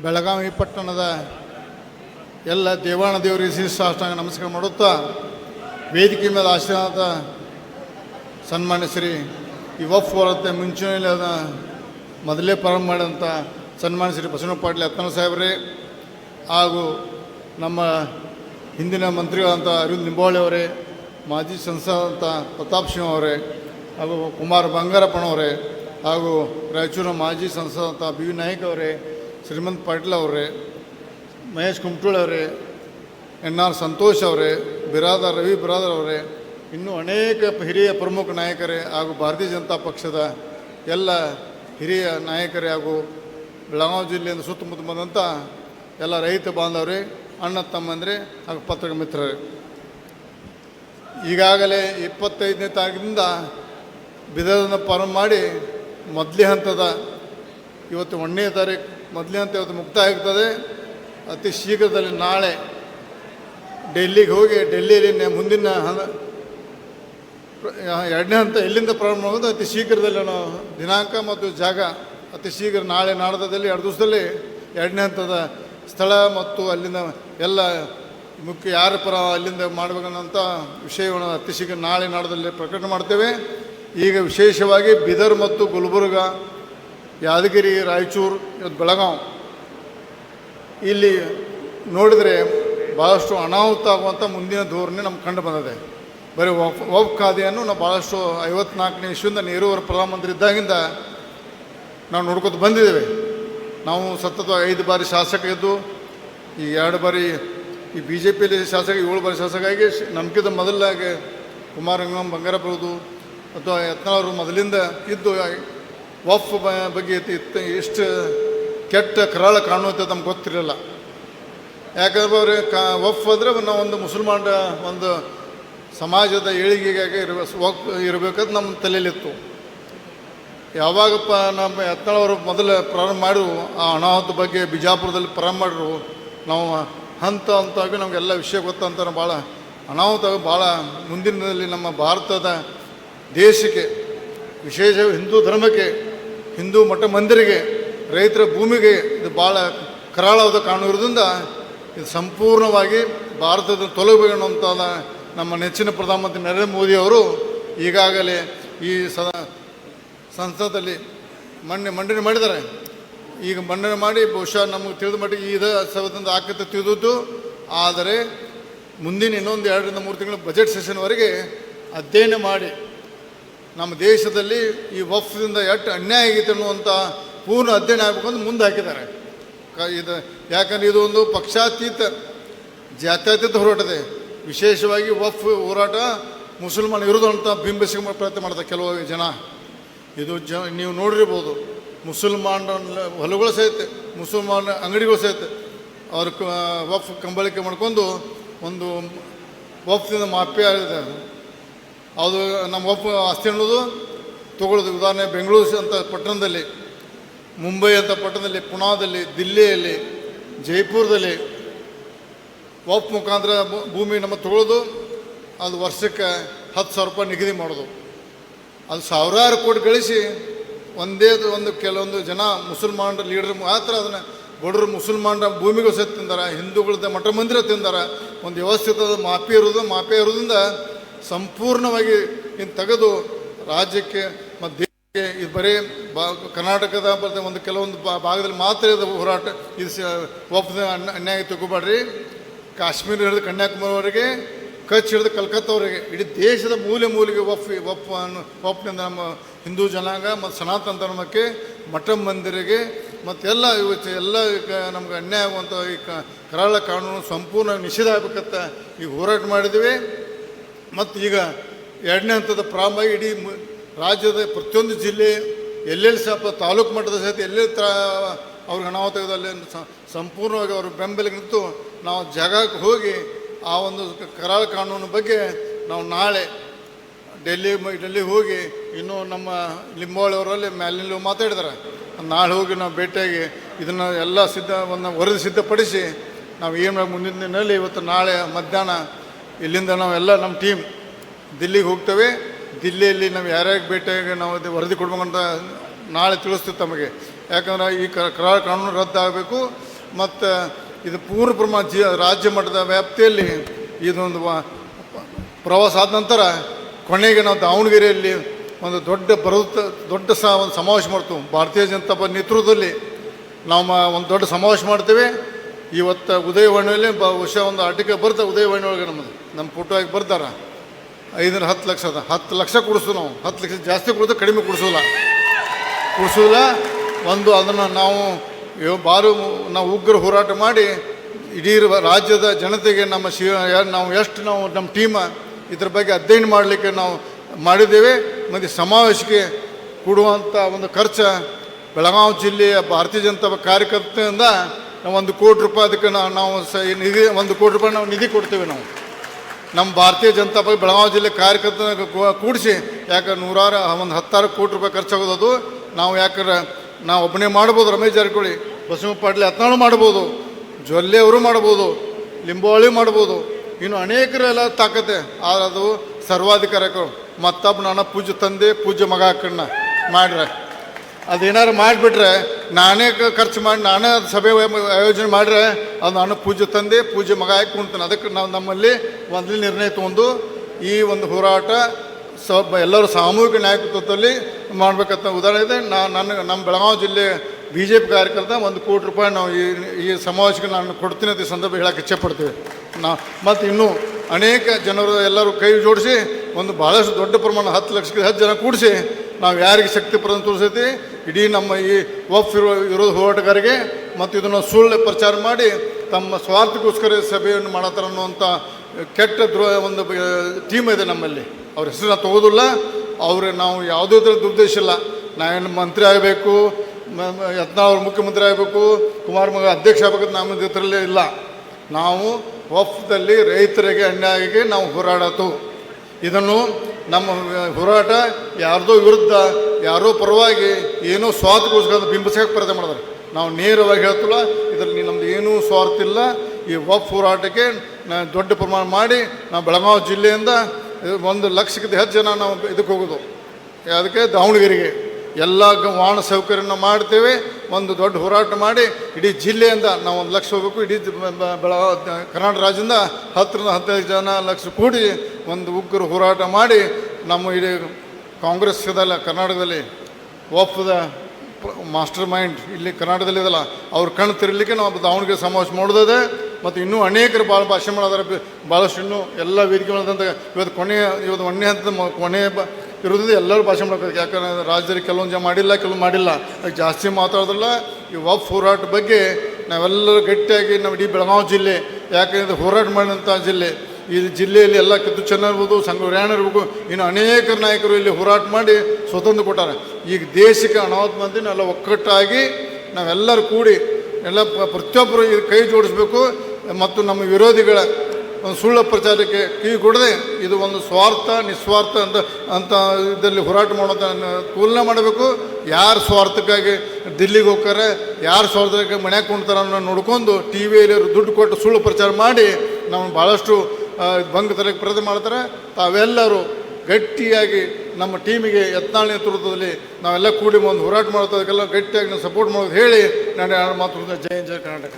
ಬೆಳಗಾವಿ ಪಟ್ಟಣದ ಎಲ್ಲ ದೇವಾಣ ದೇವರಿಗೆ ಸಾಷ್ಟಾಂಗ ನಮಸ್ಕಾರ ಮಾಡುತ್ತಾ ವೇದಿಕೆ ಮೇಲೆ ಆಶೀರ್ವಾದ ಸನ್ಮಾನ್ಯ ಶ್ರೀ ಈ ವರತೆ ಮುಂಚೂಣಿಯಲ್ಲಿ ಅದ ಮೊದಲೇ ಪ್ರಾರಂಭ ಮಾಡಿದಂಥ ಸನ್ಮಾನ್ಯ ಶ್ರೀ ಬಸವಣ್ಣ ಪಾಟೀಲ್ ಅತ್ತನ ಸಾಹೇಬ್ರೆ ಹಾಗೂ ನಮ್ಮ ಹಿಂದಿನ ಮಂತ್ರಿಗಳಂಥ ಅರವಿಂದ್ ನಿಂಬಾವಳಿ ಅವರೇ, ಮಾಜಿ ಸಂಸದಂಥ ಪ್ರತಾಪ್ ಸಿಂಹ ಅವರೇ ಹಾಗೂ ಕುಮಾರ್ ಬಂಗಾರಪ್ಪನವರೇ ಹಾಗೂ ರಾಯಚೂರಿನ ಮಾಜಿ ಸಂಸದ ಬಿ ವಿ ನಾಯಕ್ ಅವರೇ, ಶ್ರೀಮಂತ್ ಪಾಟೀಲ್ ಅವರೇ, ಮಹೇಶ್ ಕುಮಟೂಳ್ ಅವರೇ ಎನ್ ಆರ್ ಸಂತೋಷ್ ಅವರೇ, ಬಿರಾದರ್ ರವಿ ಬಿರಾದರ್ ಅವರೇ, ಇನ್ನೂ ಅನೇಕ ಹಿರಿಯ ಪ್ರಮುಖ ನಾಯಕರೇ ಹಾಗೂ ಭಾರತೀಯ ಜನತಾ ಪಕ್ಷದ ಎಲ್ಲ ಹಿರಿಯ ನಾಯಕರೇ ಹಾಗೂ ಬೆಳಗಾವಿ ಜಿಲ್ಲೆಯಿಂದ ಸುತ್ತಮುತ್ತ ಬಂದಂಥ ಎಲ್ಲ ರೈತ ಬಾಂಧವರೇ, ಅಣ್ಣ ತಮ್ಮಂದರೆ ಹಾಗೂ ಪತ್ರಿಕ ಮಿತ್ರರೇ. ಈಗಾಗಲೇ ಇಪ್ಪತ್ತೈದನೇ ತಾರೀಕಿನಿಂದ ಬಿದರನ್ನು ಪ್ರಾರಂಭ ಮಾಡಿ ಮೊದಲೇ ಹಂತದ ಇವತ್ತು ಒಂದನೇ ತಾರೀಕು ಮೊದಲನೇ ಹಂತ ಇವತ್ತು ಮುಕ್ತಾಯ ಆಗ್ತದೆ ಅತಿ ಶೀಘ್ರದಲ್ಲಿ ನಾಳೆ ಡೆಲ್ಲಿಗೆ ಹೋಗಿ, ಡೆಲ್ಲಿಯಲ್ಲಿ ಮುಂದಿನ ಎರಡನೇ ಹಂತ ಎಲ್ಲಿಂದ ಪ್ರಾರಂಭ ಆಗೋದು ಅತಿ ಶೀಘ್ರದಲ್ಲಿ ನಾವು ದಿನಾಂಕ ಮತ್ತು ಜಾಗ ಅತಿ ಶೀಘ್ರ ನಾಳೆ ನಾಡದಲ್ಲಿ ಎರಡು ದಿವಸದಲ್ಲಿ ಎರಡನೇ ಹಂತದ ಸ್ಥಳ ಮತ್ತು ಅಲ್ಲಿಂದ ಎಲ್ಲ ಮುಖ್ಯ ಯಾರ ಪರ ಅಲ್ಲಿಂದ ಮಾಡಬೇಕನ್ನೋಂಥ ವಿಷಯವನ್ನು ಅತಿ ಶೀಘ್ರ ನಾಳೆ ನಾಡದಲ್ಲಿ ಪ್ರಕಟಣೆ ಮಾಡ್ತೇವೆ. ಈಗ ವಿಶೇಷವಾಗಿ ಬೀದರ್ ಮತ್ತು ಗುಲ್ಬರ್ಗ, ಯಾದಗಿರಿ, ರಾಯಚೂರು, ಇವತ್ತು ಬೆಳಗಾವಿ ಇಲ್ಲಿ ನೋಡಿದರೆ ಭಾಳಷ್ಟು ಅನಾಹುತ ಆಗುವಂಥ ಮುಂದಿನ ಧೋರಣೆ ನಮ್ಗೆ ಕಂಡು ಬಂದಿದೆ. ಬರೀ ವಫ್ ವಫ್ ಖಾದಿಯನ್ನು ನಾವು ಭಾಳಷ್ಟು ಐವತ್ನಾಲ್ಕನೇ ಇಶ್ವಿಂದ ನೆಹರೂವರ ಪ್ರಧಾನಮಂತ್ರಿ ಇದ್ದಾಗಿಂದ ನಾವು ನೋಡ್ಕೊತ ಬಂದಿದ್ದೇವೆ. ನಾವು ಸತತವಾಗಿ ಐದು ಬಾರಿ ಶಾಸಕ ಇದ್ದು ಈ ಎರಡು ಬಾರಿ ಈ ಬಿ ಜೆ ಪಿಯಲ್ಲಿ ಶಾಸಕ, ಏಳು ಬಾರಿ ಶಾಸಕ ಆಗಿ ನಮ್ಗಿಂತ ಮೊದಲಾಗಿ ಕುಮಾರಂಗಂ ಬಂಗಾರಪ್ಪರದು ಅಥವಾ ಮೊದಲಿಂದ ಇದ್ದು ವಫ್ ಬಗ್ಗೆ ಎಷ್ಟು ಕೆಟ್ಟ ಕರಾಳ ಕಾಣುತ್ತೆ ನಮ್ಗೆ ಗೊತ್ತಿರಲಿಲ್ಲ. ಯಾಕಂದ್ರೆ ಅವ್ರೆ ಕಾ ವಫ್ ಅಂದರೆ ನಾವು ಒಂದು ಮುಸಲ್ಮಾನ ಒಂದು ಸಮಾಜದ ಏಳಿಗೆಗಾಗಿ ಇರಬೇಕು ವಫ್ ಇರಬೇಕಂತ ನಮ್ಮ ತಲೆಯಲ್ಲಿತ್ತು. ಯಾವಾಗಪ್ಪ ನಮ್ಮ ಯತ್ನಾಳವರು ಮೊದಲು ಪ್ರಾರಂಭ ಮಾಡಿದ್ರು ಆ ಅನಾಹುತ ಬಗ್ಗೆ ಬಿಜಾಪುರದಲ್ಲಿ ಪ್ರಾರಂಭ ಮಾಡಿದ್ರು ನಾವು ಹಂತ ಹಂತವಾಗಿ ನಮಗೆಲ್ಲ ವಿಷಯ ಗೊತ್ತಂತ ಭಾಳ ಅನಾಹುತ ಭಾಳ ಮುಂದಿನದಲ್ಲಿ ನಮ್ಮ ಭಾರತದ ದೇಶಕ್ಕೆ, ವಿಶೇಷ ಹಿಂದೂ ಧರ್ಮಕ್ಕೆ, ಹಿಂದೂ ಮಠ ಮಂದಿರಿಗೆ, ರೈತರ ಭೂಮಿಗೆ ಇದು ಭಾಳ ಕರಾಳವಾದ ಕಾಣುವುದರಿಂದ ಇದು ಸಂಪೂರ್ಣವಾಗಿ ಭಾರತದ ತೊಲಗಬೇಕು ನಮ್ಮ ನೆಚ್ಚಿನ ಪ್ರಧಾನಮಂತ್ರಿ ನರೇಂದ್ರ ಮೋದಿ ಅವರು ಈಗಾಗಲೇ ಈ ಸದ ಸಂಸದಲ್ಲಿ ಮಣ್ಣೆ, ಮಂಡನೆ ಮಾಡಿದ್ದಾರೆ. ಈಗ ಮಂಡನೆ ಮಾಡಿ ಬಹುಶಃ ನಮಗೆ ತಿಳಿದ ಮಟ್ಟಿಗೆ ಈ ಸಭದಿಂದ ಆಕೃತಿ ತಿಳಿದದ್ದು, ಆದರೆ ಮುಂದಿನ ಇನ್ನೊಂದು ಎರಡರಿಂದ ಮೂರು ತಿಂಗಳ ಬಜೆಟ್ ಸೆಷನ್ವರೆಗೆ ಅಧ್ಯಯನ ಮಾಡಿ ನಮ್ಮ ದೇಶದಲ್ಲಿ ಈ ವಫ್ದಿಂದ ಎಷ್ಟು ಅನ್ಯಾಯ ಆಗೈತೆ ಅನ್ನುವಂಥ ಪೂರ್ಣ ಅಧ್ಯಯನ ಆಗಬೇಕು ಅಂತ ಮುಂದೆ ಹಾಕಿದ್ದಾರೆ. ಕ, ಇದು, ಯಾಕಂದ್ರೆ ಇದು ಒಂದು ಪಕ್ಷಾತೀತ, ಜಾತ್ಯತೀತ ಹೋರಾಟದೆ. ವಿಶೇಷವಾಗಿ ವಫ್ ಹೋರಾಟ ಮುಸಲ್ಮಾನ ಇರೋದು ಅಂತ ಬಿಂಬಿಸಿ ಪ್ರಯತ್ನ ಮಾಡ್ತಾರೆ ಕೆಲವು ಜನ. ಇದು ಜ, ನೀವು ನೋಡಿರ್ಬೋದು, ಮುಸಲ್ಮಾನ ಹೊಲಗಳು ಸಹಿತ, ಮುಸಲ್ಮಾನ ಅಂಗಡಿಗಳು ಸಹಿತ ಅವ್ರ ವಫ್ ಕಂಬಳಿಕೆ ಮಾಡ್ಕೊಂಡು ಒಂದು ವಫ್ದಿಂದ ಇದೆ ಅದು ನಮ್ಮ ಒಪ್ಪ ಆಸ್ತಿ ಅನ್ನೋದು ತಗೊಳ್ಳೋದು. ಉದಾಹರಣೆ, ಬೆಂಗಳೂರು ಅಂತ ಪಟ್ಟಣದಲ್ಲಿ, ಮುಂಬೈ ಅಂತ ಪಟ್ಟಣದಲ್ಲಿ ಪುಣಾದಲ್ಲಿ ದಿಲ್ಲಿಯಲ್ಲಿ, ಜೈಪುರದಲ್ಲಿ ಒಪ್ ಮುಖಾಂತರ ಭೂಮಿ ನಮ್ಮ ತಗೊಳ್ಳೋದು. ಅದು ವರ್ಷಕ್ಕೆ ಹತ್ತು ಸಾವಿರ ರೂಪಾಯಿ ನಿಗದಿ ಮಾಡೋದು. ಅದು ಸಾವಿರಾರು ಕೋಟಿ ಗಳಿಸಿ ಒಂದೇ ಒಂದು ಕೆಲವೊಂದು ಜನ ಮುಸಲ್ಮಾನರ ಲೀಡರ್ ಮಾತ್ರ ಅದನ್ನು ಬಡವರು ಮುಸಲ್ಮಾನರ ಭೂಮಿಗೂ ಸಹ ತಿಂದಾರ, ಹಿಂದೂಗಳದ ಮಠ ಮಂದಿರ ತಿಂದಾರ. ಒಂದು ವ್ಯವಸ್ಥಿತ ಮಾಪಿ ಇರೋದು ಮಾಪಿ ಇರೋದ್ರಿಂದ ಸಂಪೂರ್ಣವಾಗಿ ಇನ್ನು ತೆಗೆದು ರಾಜ್ಯಕ್ಕೆ ಮತ್ತು ದೇಶಕ್ಕೆ ಇದು ಬರೀ ಬಾ ಕರ್ನಾಟಕದ ಒಂದು ಕೆಲವೊಂದು ಭಾಗದಲ್ಲಿ ಮಾತ್ರ ಇದು ಹೋರಾಟ ಇದು ಒಪ್ಪದ ಅನ್ಯ- ಅನ್ಯಾಯ ತಗೋಬೇಡ್ರಿ. ಕಾಶ್ಮೀರ ಹಿಡಿದು ಕನ್ಯಾಕುಮಾರಿವರೆಗೆ ಕಚ್ ಹಿಡಿದು ಕಲ್ಕತ್ತಾವರೆಗೆ ಇಡೀ ದೇಶದ ಮೂಲೆ ಮೂಲೆಗೆ ಒಪ್ಪ ಒಪ್ಪ ಒಪ್ನಿಂದ ನಮ್ಮ ಹಿಂದೂ ಜನಾಂಗ ಮತ್ತು ಸನಾತನ ಧರ್ಮಕ್ಕೆ, ಮಠ ಮಂದಿರಿಗೆ ಮತ್ತು ಎಲ್ಲ ಇವತ್ತು ಎಲ್ಲ ನಮ್ಗೆ ಅನ್ಯಾಯ ಆಗುವಂಥ ಈ ಕರಾಳ ಕಾನೂನು ಸಂಪೂರ್ಣ ನಿಷೇಧ ಆಗಬೇಕಂತ ಈಗ ಹೋರಾಟ ಮಾಡಿದ್ವಿ ಮತ್ತು ಈಗ ಎರಡನೇ ಹಂತದ ಪ್ರಾರಂಭ ಇಡೀ ರಾಜ್ಯದ ಪ್ರತಿಯೊಂದು ಜಿಲ್ಲೆ, ಎಲ್ಲೆಲ್ಲಿ ಸಹ ತಾಲೂಕು ಮಟ್ಟದ ಸಹಿತ ಎಲ್ಲೆಲ್ಲಿ ತರ, ಅವ್ರಿಗೆ ಅನಾಹುತ ಅಲ್ಲಿ ಸಂಪೂರ್ಣವಾಗಿ ಅವ್ರ ಬೆಂಬಲಿಗೆ ನಿಂತು ನಾವು ಜಾಗಕ್ಕೆ ಹೋಗಿ ಆ ಒಂದು ಕರಾಳ ಕಾನೂನು ಬಗ್ಗೆ ನಾವು ನಾಳೆ ಡೆಲ್ಲಿ ಡೆಲ್ಲಿ ಹೋಗಿ ಇನ್ನೂ ನಮ್ಮ ಲಿಂಬಾವಳಿಯವರಲ್ಲಿ ಮ್ಯಾಲಿನಲ್ಲಿ ಮಾತಾಡಿದ್ದಾರೆ. ನಾಳೆ ಹೋಗಿ ನಾವು ಭೇಟಿಯಾಗಿ ಇದನ್ನು ಎಲ್ಲ ಸಿದ್ಧ ಒಂದು ವರದಿ ಸಿದ್ಧಪಡಿಸಿ ನಾವು ಏನು ಮುಂದಿನ ದಿನದಲ್ಲಿ ಇವತ್ತು ನಾಳೆ ಮಧ್ಯಾಹ್ನ ಇಲ್ಲಿಂದ ನಾವೆಲ್ಲ ನಮ್ಮ ಟೀಮ್ ದಿಲ್ಲಿಗೆ ಹೋಗ್ತೇವೆ. ದಿಲ್ಲಿಯಲ್ಲಿ ನಾವು ಯಾರ್ಯಾರಿಗೆ ಭೇಟಿಯಾಗಿ ನಾವು ಅದೇ ವರದಿ ಕೊಡ್ಬೇಕಂತ ನಾಳೆ ತಿಳಿಸ್ತೀವಿ ತಮಗೆ. ಯಾಕಂದ್ರೆ ಈ ಕರಾಳ ಕಾನೂನು ರದ್ದಾಗಬೇಕು. ಮತ್ತು ಇದು ಪೂರ್ಣ ಪ್ರಮಾಣ ಜಿ, ರಾಜ್ಯ ಮಟ್ಟದ ವ್ಯಾಪ್ತಿಯಲ್ಲಿ ಇದೊಂದು ಪ್ರವಾಸ ಆದ ನಂತರ ಕೊನೆಗೆ ನಾವು ದಾವಣಗೆರೆಯಲ್ಲಿ ಒಂದು ದೊಡ್ಡ ಬರುತ್ತ ದೊಡ್ಡ ಸ, ಒಂದು ಸಮಾವೇಶ ಮಾಡ್ತೀವಿ. ಭಾರತೀಯ ಜನತಾ ಪಕ್ಷ ನೇತೃತ್ವದಲ್ಲಿ. ನಾವು ಒಂದು ದೊಡ್ಡ ಸಮಾವೇಶ ಮಾಡ್ತೇವೆ. ಇವತ್ತು ಉದಯವಾಣಿಯಲ್ಲಿ ಬಹುಶಃ ಒಂದು ಆಟಿಕೆ ಬರ್ತಾ ಉದಯವಾಣಿ ಒಳಗೆ ನಮ್ಮದು ನಮ್ಮ ಫೋಟೋ ಆಗಿ ಬರ್ತಾರ? ಐದರ ಹತ್ತು ಲಕ್ಷ ಅದ. ಹತ್ತು ಲಕ್ಷ ಕೊಡಿಸು ನಾವು. ಹತ್ತು ಲಕ್ಷ ಜಾಸ್ತಿ ಕೊಡೋದು ಕಡಿಮೆ ಕೊಡಿಸೋಲ್ಲ. ಕೊಡಿಸೋಲ್ಲ. ಒಂದು ಅದನ್ನು ನಾವು ಬಾರು ನಾವು ಉಗ್ರ ಹೋರಾಟ ಮಾಡಿ ಇಡೀ ರಾಜ್ಯದ ಜನತೆಗೆ ನಮ್ಮ ಶಿ ನಾವು ಎಷ್ಟು ನಾವು ನಮ್ಮ ಟೀಮ ಇದ್ರ ಬಗ್ಗೆ ಅಧ್ಯಯನ ಮಾಡಲಿಕ್ಕೆ ನಾವು ಮಾಡಿದ್ದೇವೆ. ಮತ್ತು ಸಮಾವೇಶಕ್ಕೆ ಕೊಡುವಂಥ ಒಂದು ಖರ್ಚು ಬೆಳಗಾವಿ ಜಿಲ್ಲೆಯ ಭಾರತೀಯ ಜನತಾ ಕಾರ್ಯಕರ್ತೆಯಿಂದ ನಾವು ಒಂದು ಕೋಟಿ ರೂಪಾಯಿ ಅದಕ್ಕೆ ನಾವು ನಾವು ಸ ನಿಧಿ ಒಂದು ಕೋಟಿ ರೂಪಾಯಿ ನಾವು ನಿಧಿ ಕೊಡ್ತೇವೆ ನಾವು. ನಮ್ಮ ಭಾರತೀಯ ಜನತಾ ಪಕ್ಷ ಬೆಳಗಾವಿ ಜಿಲ್ಲೆ ಕಾರ್ಯಕರ್ತನ ಕೂಡಿಸಿ ಯಾಕೆ ನೂರಾರು ಒಂದು ಹತ್ತಾರು ಕೋಟಿ ರೂಪಾಯಿ ಖರ್ಚಾಗೋದು ಅದು. ನಾವು ಯಾಕಂದ್ರೆ ನಾವು ಒಬ್ಬನೇ ಮಾಡ್ಬೋದು ರಮೇಶ್ ಜಾರಕಿಹೊಳಿ, ಬಸವ ಪಾಟೀಲ್ ಯತ್ನಾಳು ಮಾಡ್ಬೋದು, ಜೊಲ್ಲೆ ಅವರು ಮಾಡ್ಬೋದು ಲಿಂಬೋಳಿ ಮಾಡ್ಬೋದು. ಇನ್ನು ಅನೇಕರೆಲ್ಲ ತಾಕತ್ತೆ. ಆದ್ರೆ ಅದು ಸರ್ವಾಧಿಕಾರಕರು ಮತ್ತೊಬ್ಬ ನನ್ನ ಪೂಜೆ ತಂದೆ ಪೂಜೆ ಮಗ ಹಾಕಣ್ಣ ಮಾಡ್ರೆ. ಅದೇನಾರು ಮಾಡಿಬಿಟ್ರೆ ನಾನೇ ಖರ್ಚು ಮಾಡಿ ನಾನೇ ಸಭೆ ಆಯೋಜನೆ ಮಾಡಿದ್ರೆ ಅದು ನಾನು ಪೂಜೆ ತಂದೆ, ಪೂಜೆ ಮಗ ಹಾಕಿ ಕುಣ್ತಾನೆ ಅದಕ್ಕೆ ನಾವು ನಮ್ಮಲ್ಲಿ ಒಂದು ನಿರ್ಣಯ ತಗೊಂಡು ಈ ಒಂದು ಹೋರಾಟ ಸ ಎಲ್ಲರೂ ಸಾಮೂಹಿಕ ನಾಯಕತ್ವದಲ್ಲಿ ಮಾಡಬೇಕಂತ ಉದಾಹರಣೆ ಇದೆ. ನಾ ನನ್ನ ನಮ್ಮ ಬೆಳಗಾವಿ ಜಿಲ್ಲೆ ಬಿ ಜೆ ಪಿ ಕಾರ್ಯಕರ್ತ ಒಂದು ಕೋಟಿ ರೂಪಾಯಿ ನಾವು ಈ ಈ ಸಮಾವೇಶಕ್ಕೆ ನಾನು ಕೊಡ್ತೀನಿ ಅಂತ ಈ ಸಂದರ್ಭ ಹೇಳಕ್ಕೆ ಇಚ್ಛೆಪಡ್ತೀವಿ. ನಾ ಮತ್ತು ಇನ್ನೂ ಅನೇಕ ಜನರು ಎಲ್ಲರೂ ಕೈ ಜೋಡಿಸಿ ಒಂದು ಭಾಳಷ್ಟು ದೊಡ್ಡ ಪ್ರಮಾಣ ಹತ್ತು ಲಕ್ಷಕ್ಕೆ ಹತ್ತು ಜನ ಕೂಡಿಸಿ ನಾವು ಯಾರಿಗೆ ಶಕ್ತಿ ಪ್ರದಾನ ತೋರಿಸೈತಿ? ಇಡೀ ನಮ್ಮ ಈ ಒಫ್ ಇರೋ ವಿರೋಧ ಹೋರಾಟಗಾರರಿಗೆ ಮತ್ತು ಇದನ್ನು ಸುಳ್ಳು ಪ್ರಚಾರ ಮಾಡಿ ತಮ್ಮ ಸ್ವಾರ್ಥಕ್ಕೋಸ್ಕರ ಸಭೆಯನ್ನು ಮಾಡತ್ತಾರ ಅನ್ನುವಂಥ ಕೆಟ್ಟ ದ್ರೋಹ ಒಂದು ಟೀಮ್ ಇದೆ ನಮ್ಮಲ್ಲಿ. ಅವ್ರ ಹೆಸರನ್ನ ತಗೋದಿಲ್ಲ. ಅವ್ರು ನಾವು ಯಾವುದೇ ಥರ ದುರ್ದೇಶ ಇಲ್ಲ. ನಾವೇನು ಮಂತ್ರಿ ಆಗಬೇಕು ಯತ್ನಾಳ್ ಅವ್ರು ಮುಖ್ಯಮಂತ್ರಿ ಆಗಬೇಕು, ಕುಮಾರ್ ಮಗ ಅಧ್ಯಕ್ಷ ಆಗಬೇಕು ನಮ್ಮ ಇದರಲ್ಲೇ ಇಲ್ಲ. ನಾವು ವಫ್ದಲ್ಲಿ ರೈತರಿಗೆ, ಅನ್ಯಾಯಕ್ಕೆ ನಾವು ಹೋರಾಡತ್ತು ಇದನ್ನು ನಮ್ಮ ಹೋರಾಟ ಯಾರ್ದೋ ವಿರುದ್ಧ, ಯಾರೋ ಪರವಾಗಿ ಏನೋ ಸ್ವಾರ್ಥಗೋಸ್ಕರ ಬಿಂಬಿಸಕ್ಕೆ ಪ್ರಯತ್ನ ಮಾಡಿದಾರೆ ನಾವು ನೇರವಾಗಿ ಹೇಳ್ತಿಲ್ಲ, ಇದರಲ್ಲಿ ನಮ್ದು ಏನೂ ಸ್ವಾರ್ಥ ಇಲ್ಲ. ಈ ವಫ್ ಹೋರಾಟಕ್ಕೆ ದೊಡ್ಡ ಪ್ರಮಾಣ ಮಾಡಿ ನಾವು ಬೆಳಗಾವಿ ಜಿಲ್ಲೆಯಿಂದ ಒಂದು ಲಕ್ಷಕ್ಕಿಂತ ಹೆಚ್ಚು ಜನ ನಾವು ಇದಕ್ಕೆ ಹೋಗೋದು. ಅದಕ್ಕೆ ದಾವಣಗೆರೆಗೆ ಎಲ್ಲ ವಾಹನ ಸೌಕರ್ಯನ ಮಾಡ್ತೇವೆ. ಒಂದು ದೊಡ್ಡ ಹೋರಾಟ ಮಾಡಿ ಇಡೀ ಜಿಲ್ಲೆಯಿಂದ ನಾವು ಒಂದು ಲಕ್ಷ ಹೋಗಬೇಕು. ಇಡೀ ಕರ್ನಾಟಕ ರಾಜ್ಯದಿಂದ ಹತ್ತರಿಂದ ಹದಿನೈದು ಜನ ಲಕ್ಷ ಕೂಡಿ ಒಂದು ಉಗ್ರ ಹೋರಾಟ ಮಾಡಿ ನಮ್ಮ ಇಡೀ ಕಾಂಗ್ರೆಸ್ ಇದಲ್ಲ, ಕರ್ನಾಟಕದಲ್ಲಿ ಒಪ್ಪದ ಮಾಸ್ಟರ್ ಮೈಂಡ್ ಇಲ್ಲಿ ಕರ್ನಾಟಕದಲ್ಲಿ ಇದಲ್ಲ. ಅವ್ರು ಕಣ್ಣು ತಿರಲಿಕ್ಕೆ ನಾವು ದಾವಣಗೆರೆ ಸಮಾವೇಶ ಮಾಡೋದೇ ಮತ್ತು ಇನ್ನೂ ಅನೇಕರು ಭಾಳ ಭಾಷೆ ಮಾಡೋದಾರ. ಭಾಳಷ್ಟು ಇನ್ನೂ ಎಲ್ಲ ವೇದಿಕೆಗಳಂತ ಇವತ್ತು ಕೊನೆಯ ಇವತ್ತು ಒಂದನೇ ಹಂತದ ಕೊನೆಯ ಬ ಇರೋದ್ರಿಂದ ಎಲ್ಲರೂ ಭಾಷೆ ಮಾಡಬೇಕು. ಯಾಕಂದ್ರೆ ರಾಜ್ಯದಲ್ಲಿ ಕೆಲವೊಂದು ಜನ ಮಾಡಿಲ್ಲ, ಕೆಲವು ಮಾಡಿಲ್ಲ. ಅದಕ್ಕೆ ಜಾಸ್ತಿ ಮಾತಾಡೋದಿಲ್ಲ ಈ ವಫ್ ಹೋರಾಟ ಬಗ್ಗೆ ನಾವೆಲ್ಲರೂ ಗಟ್ಟಿಯಾಗಿ ನಮ್ಮ ಇಡೀ ಬೆಳಗಾವಿ ಜಿಲ್ಲೆ, ಯಾಕಂದ್ರೆ ಹೋರಾಟ ಮಾಡಿದಂಥ ಜಿಲ್ಲೆ ಈ ಜಿಲ್ಲೆಯಲ್ಲಿ ಎಲ್ಲ ಕಿತ್ತು ಚೆನ್ನಾಗಿರ್ಬೋದು ಸಂಘ ಇರ್ಬೇಕು ಇನ್ನು ಅನೇಕ ನಾಯಕರು ಇಲ್ಲಿ ಹೋರಾಟ ಮಾಡಿ ಸ್ವತಂತ್ರ ಕೊಟ್ಟಾರೆ. ಈಗ ದೇಶಕ್ಕೆ ಅನಾಹುತ ಮಂದಿ ಎಲ್ಲ ಒಕ್ಕಟ್ಟಾಗಿ ನಾವೆಲ್ಲರೂ ಕೂಡಿ ಎಲ್ಲ ಪ್ರತಿಯೊಬ್ಬರು ಇದು ಕೈ ಜೋಡಿಸ್ಬೇಕು. ಮತ್ತು ನಮ್ಮ ವಿರೋಧಿಗಳ ಒಂದು ಸುಳ್ಳು ಪ್ರಚಾರಕ್ಕೆ ಕಿವಿ ಕೊಡದೆ ಇದು ಒಂದು ಸ್ವಾರ್ಥ, ನಿಸ್ವಾರ್ಥ ಅಂತ ಅಂತ ಇದರಲ್ಲಿ ಹೋರಾಟ ಮಾಡೋದ ತುಲನೆ ಮಾಡಬೇಕು. ಯಾರು ಸ್ವಾರ್ಥಕ್ಕಾಗಿ ದಿಲ್ಲಿಗೆ ಹೋಗ್ತಾರೆ, ಯಾರು ಸ್ವಾರ್ಥಕ್ಕೆ ಮನೆ ಕುಣ್ತಾರೆ ಅನ್ನೋ ನೋಡ್ಕೊಂಡು ಟಿ ವಿಯಲ್ಲಿ ದುಡ್ಡು ಕೊಟ್ಟು ಸುಳ್ಳು ಪ್ರಚಾರ ಮಾಡಿ ನಾವು ಭಾಳಷ್ಟು ಭಂಗ ತರಕ್ಕೆ ಪ್ರಯತ್ನ ಮಾಡ್ತಾರೆ. ತಾವೆಲ್ಲರೂ ಗಟ್ಟಿಯಾಗಿ ನಮ್ಮ ಟೀಮಿಗೆ ಯತ್ನಾಳ್ ನೇತೃತ್ವದಲ್ಲಿ ನಾವೆಲ್ಲ ಕೂಡಿ ಒಂದು ಹೋರಾಟ ಮಾಡೋದಕ್ಕೆಲ್ಲ ಗಟ್ಟಿಯಾಗಿ ನಾವು ಸಪೋರ್ಟ್ ಮಾಡೋದು ಹೇಳಿ. ನಾನು ಮಾತು ಜಯ ಜಯ ಕರ್ನಾಟಕ.